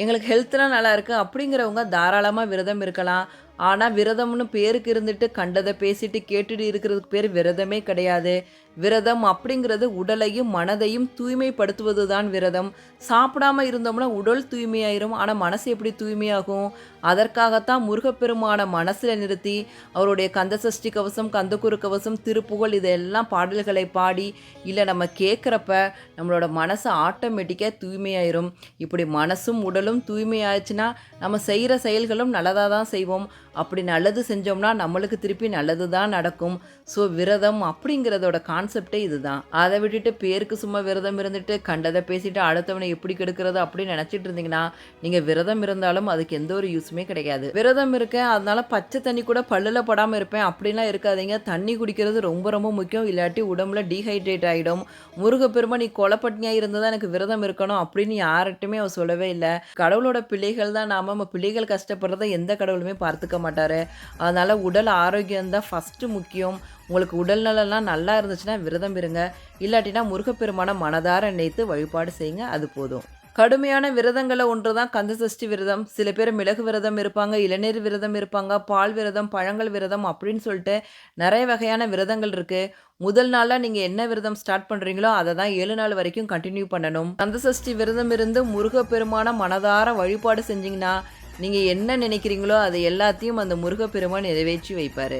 எங்களுக்கு ஹெல்த்லாம் நல்லா இருக்குது அப்படிங்கிறவங்க தாராளமாக விரதம் இருக்கலாம். ஆனால் விரதம்னு பேருக்கு இருந்துட்டு கண்டதை பேசிட்டு கேட்டுட்டு இருக்கிறதுக்கு பேர் விரதமே கிடையாது. விரதம் அப்படிங்கிறது உடலையும் மனதையும் தூய்மைப்படுத்துவது தான் விரதம். சாப்பிடாம இருந்தோம்னா உடல் தூய்மையாயிரும். ஆனால் மனசு எப்படி தூய்மையாகும்? அதற்காகத்தான் முருகப்பெருமான மனசில் நிறுத்தி அவருடைய கந்தசஷ்டி கவசம் கந்தக்குரு கவசம் திருப்புகழ் இதெல்லாம் பாடல்களை பாடி இல்லை நம்ம கேட்குறப்ப நம்மளோட மனசு ஆட்டோமேட்டிக்காக தூய்மையாயிரும். இப்படி மனசும் உடலும் தூய்மையாச்சுன்னா நம்ம செய்கிற செயல்களும் நல்லதாக தான் செய்வோம். அப்படி நல்லது செஞ்சோம்னா நம்மளுக்கு திருப்பி நல்லது தான் நடக்கும். ஸோ விரதம் அப்படிங்கிறதோட கான்செப்டே இதுதான். அதை விட்டுட்டு பேருக்கு சும்மா விரதம் இருந்துட்டு கண்டதை பேசிட்டு அடுத்தவனை எப்படி கெடுக்கிறது அப்படின்னு நினச்சிட்டு இருந்தீங்கன்னா நீங்கள் விரதம் இருந்தாலும் அதுக்கு எந்த ஒரு யூஸுமே கிடையாது. விரதம் இருக்கேன் அதனால பச்சை தண்ணி கூட பல்லில் படாமல் இருப்பேன் அப்படிலாம் இருக்காதீங்க. தண்ணி குடிக்கிறது ரொம்ப ரொம்ப முக்கியம். இல்லாட்டி உடம்புல டீஹைட்ரேட் ஆகிடும் முருகப்பெருமா நீ கொலப்பட்டினியாக தான் எனக்கு விரதம் இருக்கணும் அப்படின்னு யார்கிட்டுமே அவன் சொல்லவே இல்லை. கடவுளோட பிள்ளைகள் தான் நாம நம்ம பிள்ளைகள் கஷ்டப்படுறத எந்த கடவுளுமே பார்த்துக்க மாட்டார். அதனால் உடல் ஆரோக்கியம் தான் ஃபஸ்ட்டு முக்கியம். உங்களுக்கு உடல் நலம்லாம் நல்லா இருந்துச்சுன்னா விரதம் இருங்க. இல்லாட்டினா முருகப்பெருமான மனதார நினைத்து வழிபாடு செய்யுங்க அது போதும். கடுமையான விரதங்களை ஒன்று தான் கந்தசஷ்டி விரதம் சில பேர் மிளகு விரதம் இருப்பாங்க இளநீர் விரதம் இருப்பாங்க பால் விரதம் பழங்கள் விரதம் அப்படின்னு சொல்லிட்டு நிறைய வகையான விரதங்கள் இருக்குது முதல் நாளாக நீங்கள் என்ன விரதம் ஸ்டார்ட் பண்ணுறீங்களோ அதை தான் ஏழு நாள் வரைக்கும் கண்டினியூ பண்ணணும். கந்தசஷ்டி விரதம் இருந்து முருகப்பெருமான மனதார வழிபாடு செஞ்சிங்கன்னா நீங்கள் என்ன நினைக்கிறீங்களோ அதை எல்லாத்தையும் அந்த முருகப்பெருமான் நிறைவேற்றி வைப்பார்.